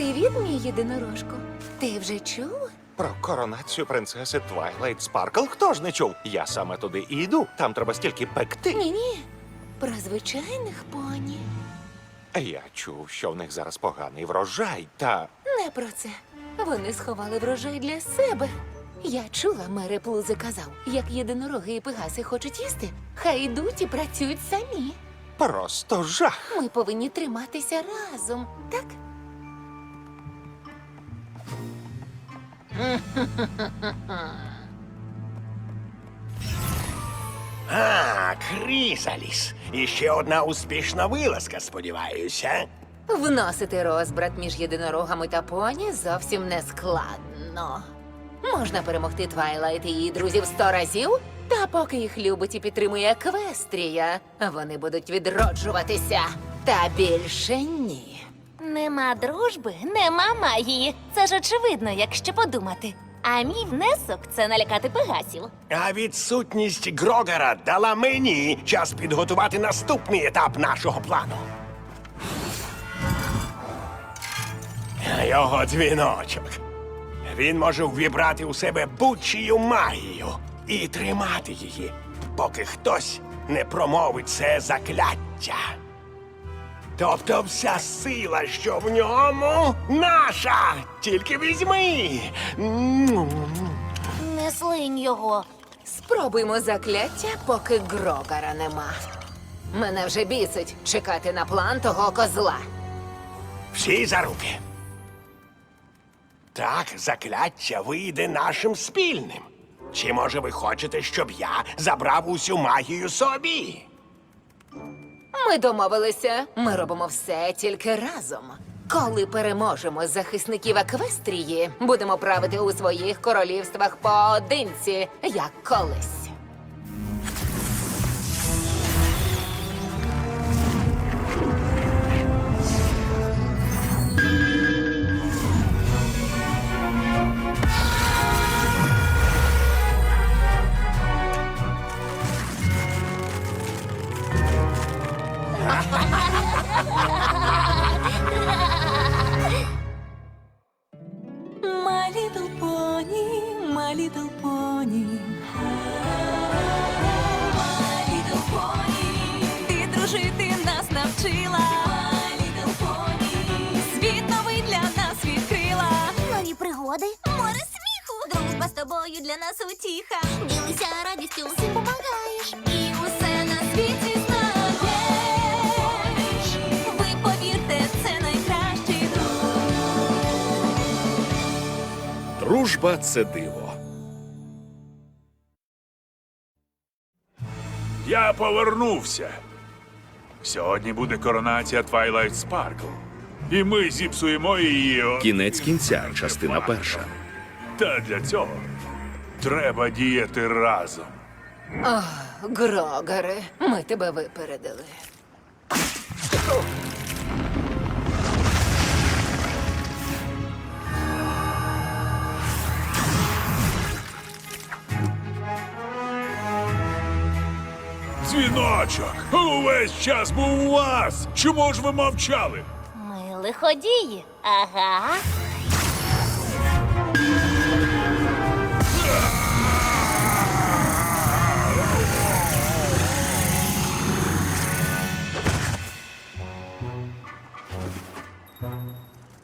Привіт, мій єдинорожко. Ти вже чув? Про коронацію принцеси Твайлайт Спаркл хто ж не чув? Я саме туди і йду. Там треба стільки пекти. Ні, ні. Про звичайних поні. Я чув, що в них зараз поганий врожай, та Не про це. Вони сховали врожай для себе. Я чула, мери Плузи казав, як єдинороги і пегаси хочуть їсти, хай йдуть і працюють самі. просто жах. Ми повинні триматися разом, так? А, Крізаліс. І ще одна успішна вилазка, сподіваюся. Вносити розбрат між єдинорогами та поні зовсім не складно. Можна перемогти Твайлайт і її друзів сто разів, та поки їх любить і підтримує Еквестрія, вони будуть відроджуватися. Та більше ні. Нема дружби, нема магії. Це ж очевидно, якщо подумати. А мій внесок це налякати пегасів. А відсутність Грогера дала мені час підготувати наступний етап нашого плану. Його дзвіночок. Він може ввібрати у себе будь-чию магію і тримати її, поки хтось не промовить це закляття. Тобто вся сила, що в ньому, наша. Тільки візьми. Не слинь його. Спробуймо закляття, поки Грогара нема. Мене вже бісить чекати на план того козла. Всі за руки. Так, закляття вийде нашим спільним. Чи може ви хочете, щоб я забрав усю магію собі? Ми домовилися, ми робимо все тільки разом. Коли переможемо захисників Еквестрії, будемо правити у своїх королівствах поодинці, як колись. Навчила. Світ новий для нас відкрила. Нові пригоди, море сміху. Дружба з тобою для нас утіха. Ділися радістю, всім помагаєш. І усе на світі знаєш. Ви повірте, це найкращий друг. Дружба це диво. Я повернувся. Сьогодні буде коронація Twilight Sparkle. І ми зіпсуємо її. Кінець кінця, частина перша. Та для цього треба діяти разом. Грогаре, ми тебе випередили. Дзвіночок! Увесь час був у вас! Чому ж ви мовчали? Ми лиходії. Ага.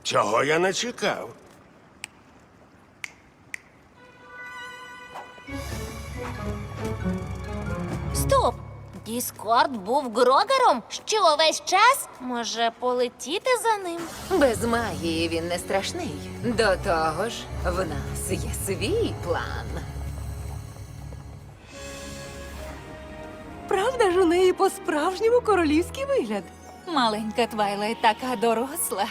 Цього я не чекав. Стоп! Діскорд був Грогером? Що весь час? Може, полетіти за ним? Без магії він не страшний. До того ж, в нас є свій план. Правда ж у неї по-справжньому королівський вигляд. Маленька Твайлайт така доросла.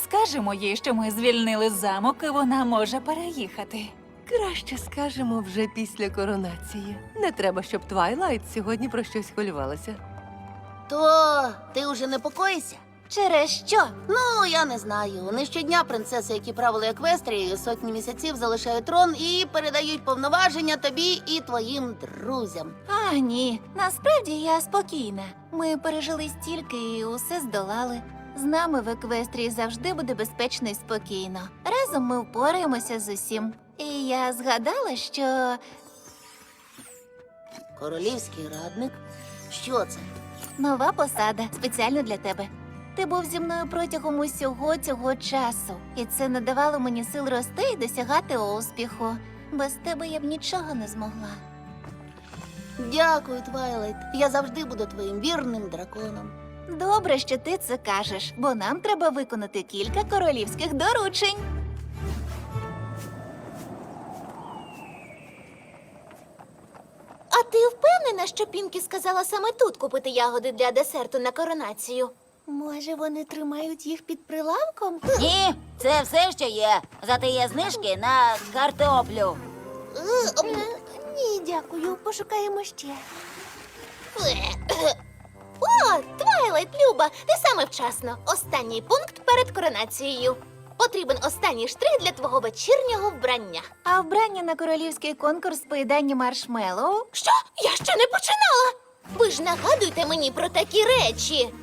Скажемо їй, що ми звільнили замок, і вона може переїхати. Краще скажемо вже після коронації. Не треба, щоб Твайлайт сьогодні про щось хвилювалася. То ти вже непокоїшся? Через що? Ну, я не знаю. Не щодня принцеси, які правили Еквестрією, сотні місяців залишають трон і передають повноваження тобі і твоїм друзям. А, ні. Насправді я спокійна. Ми пережили стільки і усе здолали. З нами в Еквестрії завжди буде безпечно і спокійно. Разом ми впораємося з усім. І я згадала, що Королівський радник. Що це? нова посада спеціально для тебе. Ти був зі мною протягом усього цього часу, і це надавало мені сил рости і досягати успіху. Без тебе я б нічого не змогла. Дякую, Твайлайт. Я завжди буду твоїм вірним драконом. Добре, що ти це кажеш, бо нам треба виконати кілька королівських доручень. Ти впевнена, що Пінкі сказала саме тут купити ягоди для десерту на коронацію? Може, вони тримають їх під прилавком? Ні, це все, що є. Зате є знижки на картоплю. Ні, дякую. Пошукаємо ще. О, Твайлайт, Люба, ти саме вчасно. Останній пункт перед коронацією. Потрібен останній штрих для твого вечірнього вбрання. А вбрання на королівський конкурс поїдання маршмеллоу? Що? Я ще не починала. Ви ж нагадуйте мені про такі речі.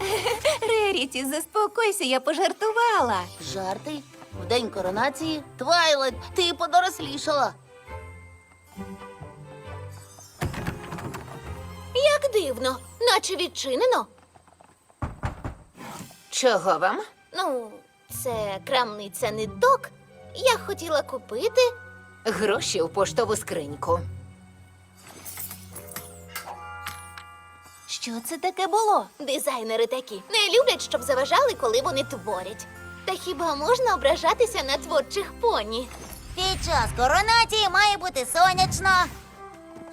Реріті, заспокойся, я пожартувала. Жарти? В день коронації? Твайлайт, ти подорослішала. Як дивно, наче відчинено. Чого вам? Ну, це крамниця ниток. Я хотіла купити. Гроші у поштову скриньку. Що це таке було? Дизайнери такі не люблять, щоб заважали, коли вони творять. Та хіба можна ображатися на творчих поні? Під час коронації має бути сонячно.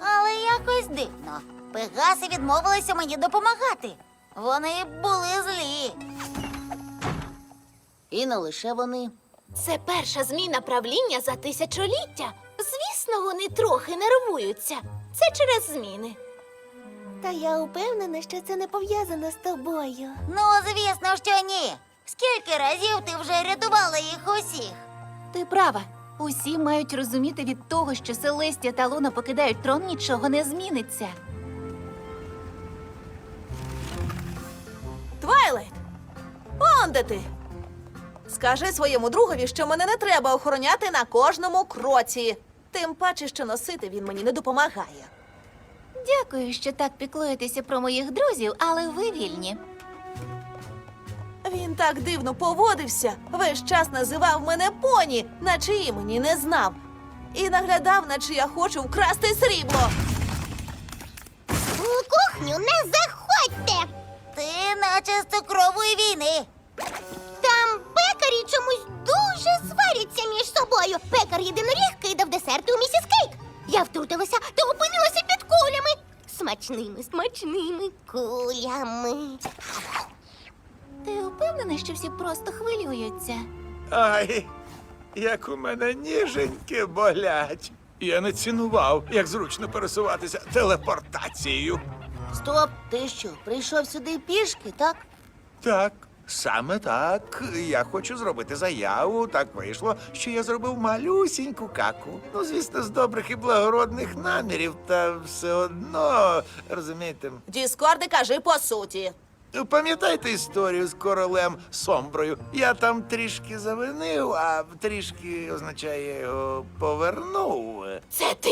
Але якось дивно. Пегаси відмовилися мені допомагати. Вони були злі. І не лише вони. Це перша зміна правління за тисячоліття. Звісно, вони трохи нервуються. Це через зміни. Та я упевнена, що це не пов'язано з тобою. Ну, звісно, що ні. Скільки разів ти вже рятувала їх усіх? Ти права. Усі мають розуміти від того, що Селестія та Луна покидають трон, нічого не зміниться. Твайлайт! Он де ти? Скажи своєму другові, що мене не треба охороняти на кожному кроці. Тим паче, що носити він мені не допомагає. Дякую, що так піклуєтеся про моїх друзів, але ви вільні. Він так дивно поводився, весь час називав мене поні, наче імені не знав. І наглядав, наче я хочу вкрасти срібло. У кухню не заходьте. Ти наче з цукрової війни. Чомусь дуже сваряться між собою. Пекар єдиноріг кидав десерти у місіс Кейк. Я втрутилася та опинилася під кулями. Смачними, смачними кулями. Ти впевнена, що всі просто хвилюються? Ай, як у мене ніженьки болять. Я не цінував, як зручно пересуватися телепортацією. Стоп, ти що, прийшов сюди пішки, так? Так, саме так. Я хочу зробити заяву. Так вийшло, що я зробив малюсіньку каку. Ну, звісно, з добрих і благородних намірів, та все одно, розумієте. Діскорди, кажи по суті. Пам'ятаєте історію з королем Сомброю? Я там трішки завинив, а трішки означає його повернув. Це ти?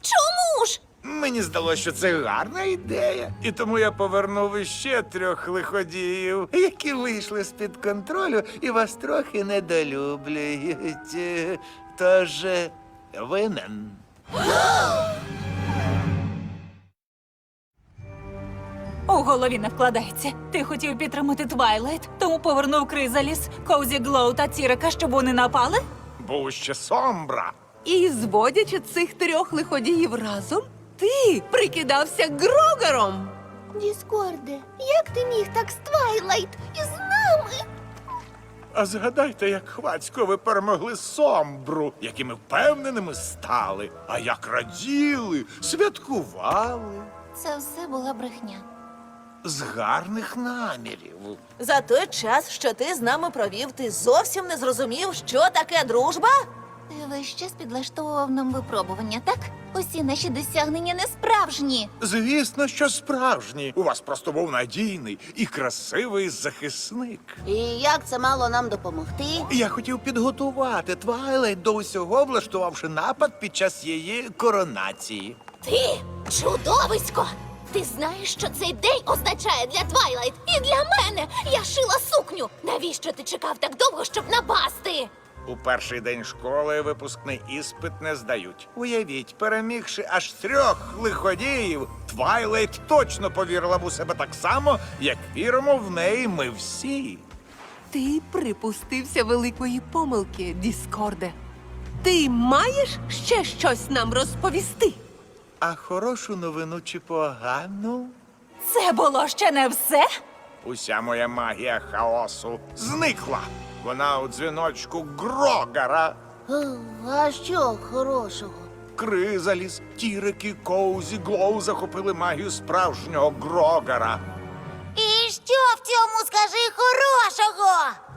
Чому ж? Мені здалося, що це гарна ідея. І тому я повернув іще трьох лиходіїв, які вийшли з-під контролю і вас трохи недолюблюють. Тож е, винен. У голові не вкладається. Ти хотів підтримати Твайлайт, тому повернув Кризаліс, Коузі Глоу та Тірика, щоб вони напали? Був ще Сомбра. І зводячи цих трьох лиходіїв разом, ти прикидався Грогером. Діскорде, як ти міг так з Твайлайт із нами? А згадайте, як хвацько ви перемогли Сомбру, якими впевненими стали, а як раділи, святкували Це все була брехня. з гарних намірів. За той час, що ти з нами провів, ти зовсім не зрозумів, що таке дружба? Ти весь час підлаштовував нам випробування, так? Усі наші досягнення не справжні. Звісно, що справжній. У вас просто був надійний і красивий захисник. І як це мало нам допомогти? Я хотів підготувати Твайлайт до усього, влаштувавши напад під час її коронації. Ти чудовисько! Ти знаєш, що цей день означає для Твайлайт і для мене. Я шила сукню. Навіщо ти чекав так довго, щоб напасти? Перший день школи випускний іспит не здають. Уявіть, перемігши аж трьох лиходіїв, Твайлайт точно повірила б у себе так само, як віримо в неї ми всі. Ти припустився великої помилки, Діскорде. Ти маєш ще щось нам розповісти? А хорошу новину чи погану? Це було ще не все? Уся моя магія хаосу зникла. Вона у дзвіночку Грогара. А що хорошого? Кризаліс, Тірики, Коузі, Глоу захопили магію справжнього Грогара. І що в цьому скажи хорошого?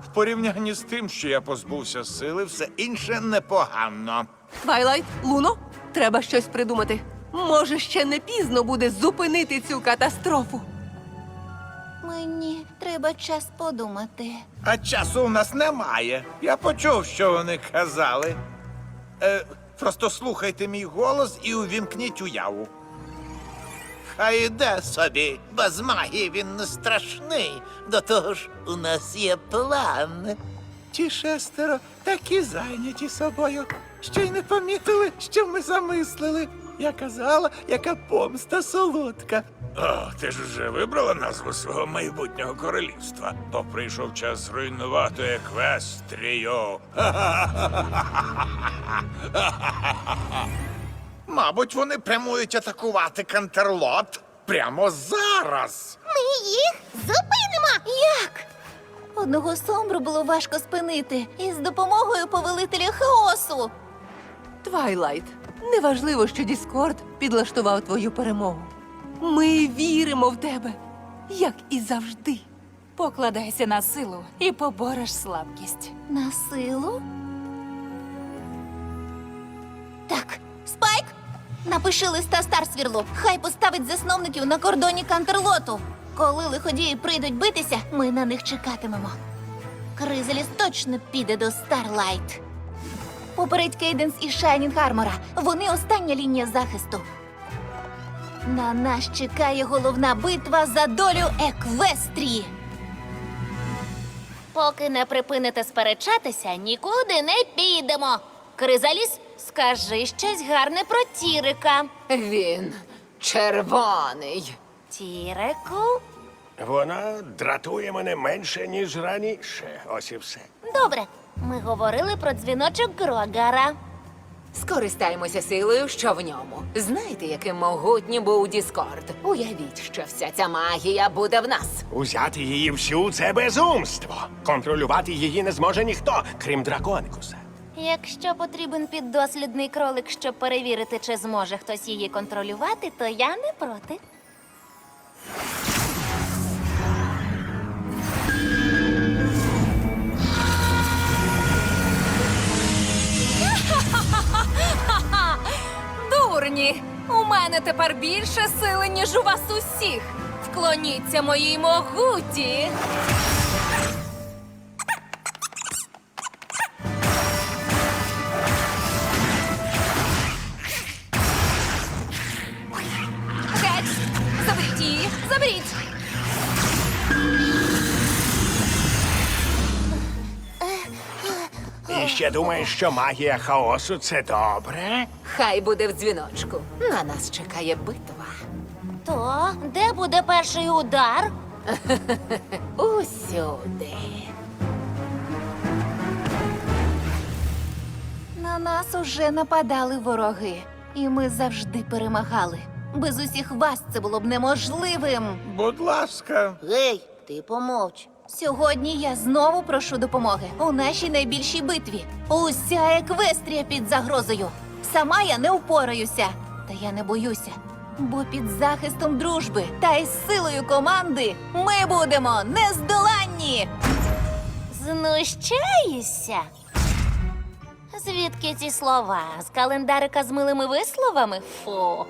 В порівнянні з тим, що я позбувся сили, все інше непогано. Твайлайт, Луно, треба щось придумати. Може, ще не пізно буде зупинити цю катастрофу. Мені треба час подумати. А часу у нас немає. Я почув, що вони казали. Е, просто слухайте мій голос і увімкніть уяву. Хай іде собі, без магії він не страшний. До того ж, у нас є план. Ті шестеро такі зайняті собою, що й не помітили, що ми замислили. Я казала, яка помста солодка. О, ти ж уже вибрала назву свого майбутнього королівства, бо прийшов час зруйнувати еквестрію. Мабуть, вони прямують атакувати Кантерлот прямо зараз. Ми їх зупинимо! Як? Одного сомбру було важко спинити із допомогою повелителя хаосу. Твайлайт, неважливо, що Діскорд підлаштував твою перемогу. Ми віримо в тебе, як і завжди. Покладайся на силу і побореш слабкість. На силу? Так, Спайк, напиши листа Старсвірлу. Хай поставить засновників на кордоні Кантерлоту. Коли лиходії прийдуть битися, ми на них чекатимемо. Кризеліс точно піде до Старлайт. Попередь Кейденс і Шайнінг Армора. Вони остання лінія захисту. На нас чекає головна битва за долю Еквестрії. Поки не припините сперечатися, нікуди не підемо. Кризаліс, скажи щось гарне про Тірика. Він червоний. Тірику? Вона дратує мене менше, ніж раніше. Ось і все. Добре. Ми говорили про дзвіночок Грогара. Скористаємося силою, що в ньому. Знаєте, яким могутнім був Діскорд? Уявіть, що вся ця магія буде в нас. Узяти її всю це безумство. Контролювати її не зможе ніхто, крім драконикуса. Якщо потрібен піддослідний кролик, щоб перевірити, чи зможе хтось її контролювати, то я не проти. Дурні! У мене тепер більше сили, ніж у вас усіх. Вклоніться моїй могуті. Геть! Заберіть її! Заберіть! І ще думаєш, що магія хаосу це добре? Хай буде в дзвіночку. На нас чекає битва. То де буде перший удар? Усюди. На нас уже нападали вороги, і ми завжди перемагали. Без усіх вас це було б неможливим. Будь ласка. Гей, ти помовч. Сьогодні я знову прошу допомоги у нашій найбільшій битві. Уся еквестрія під загрозою. Сама я не впораюся, та я не боюся. Бо під захистом дружби та із силою команди ми будемо нездоланні. Знущаєшся? Звідки ці слова? З календарика з милими висловами? Фу.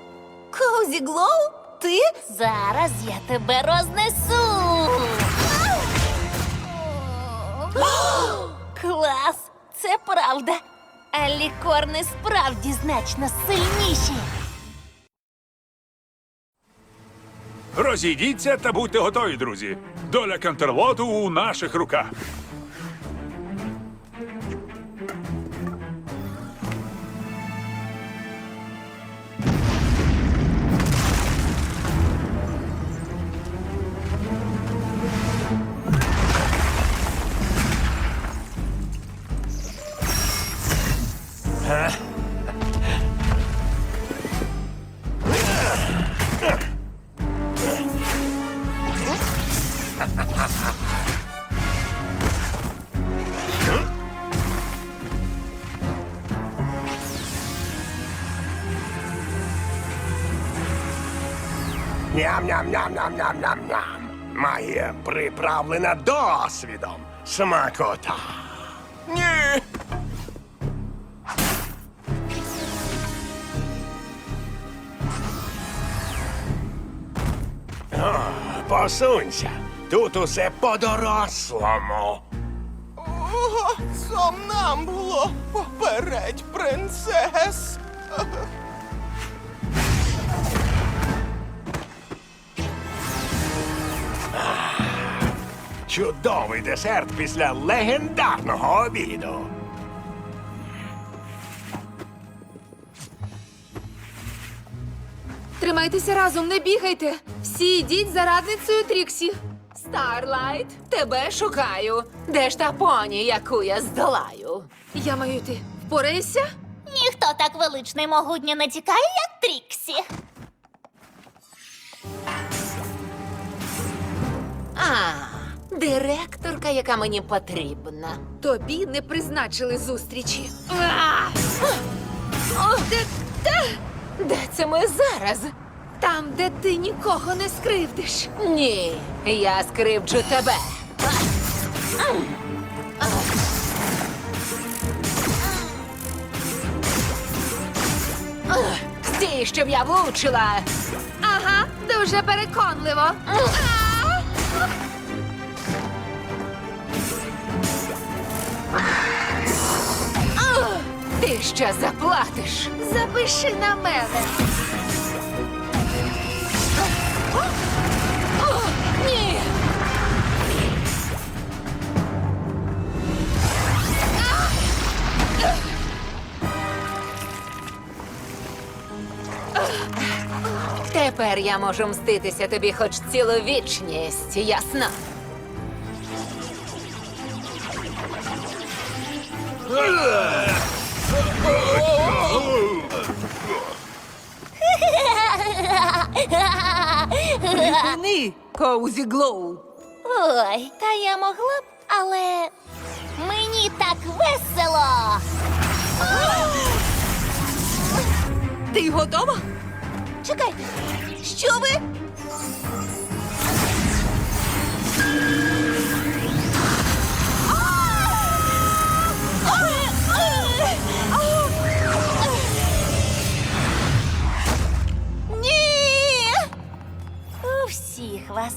Коузі Глоу? Ти? Зараз я тебе рознесу. Клас! Це правда. А справді значно сильніші. Розійдіться та будьте готові, друзі. Доля Кантерлоту у наших руках. Ням-ням-ням-ням-ням-ням-ням. Магія приправлена досвідом. Смакота. Ні. О, посунься. Тут усе по-дорослому. Сам нам було попередь принцес. Чудовий десерт після легендарного обіду. Тримайтеся разом, не бігайте. Всі йдіть за радницею Тріксі. Старлайт, тебе шукаю. Де ж та поні, яку я здолаю? Я маю йти. Впорайся? Ніхто так велично й могутньо не тікає, як Тріксі. А, директорка, яка мені потрібна. Тобі не призначили зустрічі. А! О, де, де? де це ми зараз? Там, де ти нікого не скривдиш. Ні, я скривджу тебе. Стій, щоб я влучила. Ага, дуже переконливо. Ти ще заплатиш. Запиши на мене. О, ні. Тепер я можу мститися тобі хоч цілу вічність, ясно? Припини, Коузі Глоу. Ой, та я могла б, але мені так весело. Ти готова? Чекай, що ви?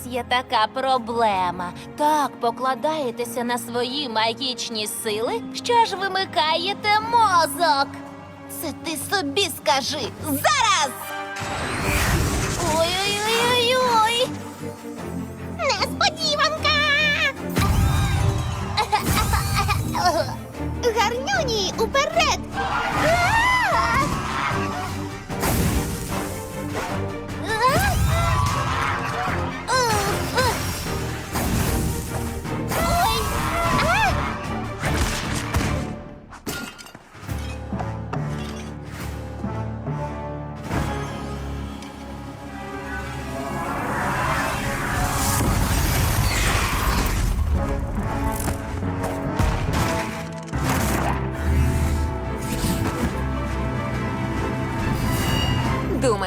Є така проблема. Так покладаєтеся на свої магічні сили, що ж вимикаєте мозок. Це ти собі скажи зараз! Ой-ой-ой-ой! Несподіванка! Гарнюні, уперед! Ой!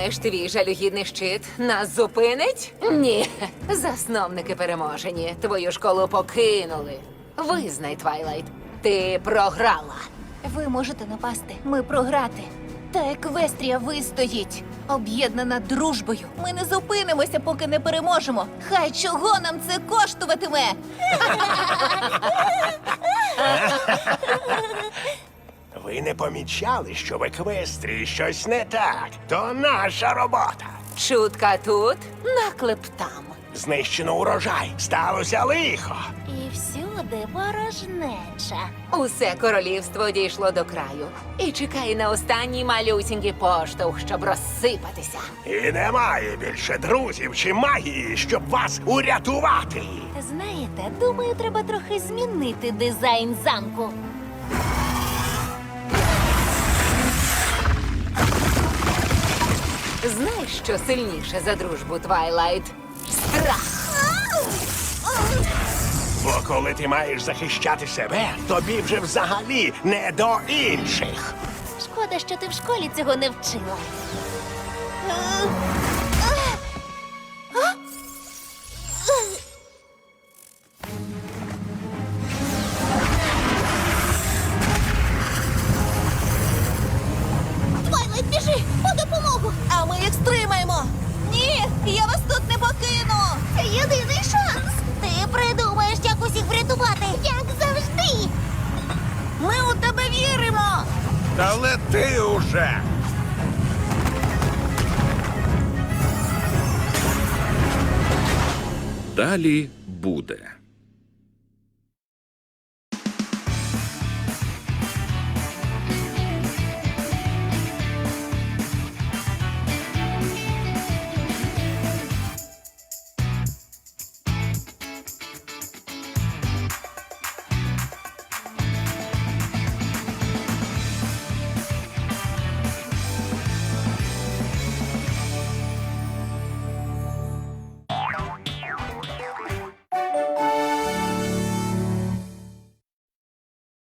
Думаєш, твій жалюгідний щит нас зупинить? Ні. Засновники переможені. Твою школу покинули. Визнай, Твайлайт, ти програла. Ви можете напасти, ми програти. Та Еквестрія вистоїть. Об'єднана дружбою. Ми не зупинимося, поки не переможемо. Хай чого нам це коштуватиме. Ви не помічали, що в еквестрії щось не так. То наша робота. Чутка тут, наклеп там. Знищено урожай, сталося лихо. І всюди ворожнеча. Усе королівство дійшло до краю і чекає на останній малюсінький поштовх, щоб розсипатися. І немає більше друзів чи магії, щоб вас урятувати. Знаєте, думаю, треба трохи змінити дизайн замку. Знаєш, що сильніше за дружбу Твайлайт? Страх. Бо коли ти маєш захищати себе, тобі вже взагалі не до інших. Шкода, що ти в школі цього не вчила. Лети! Далі буде.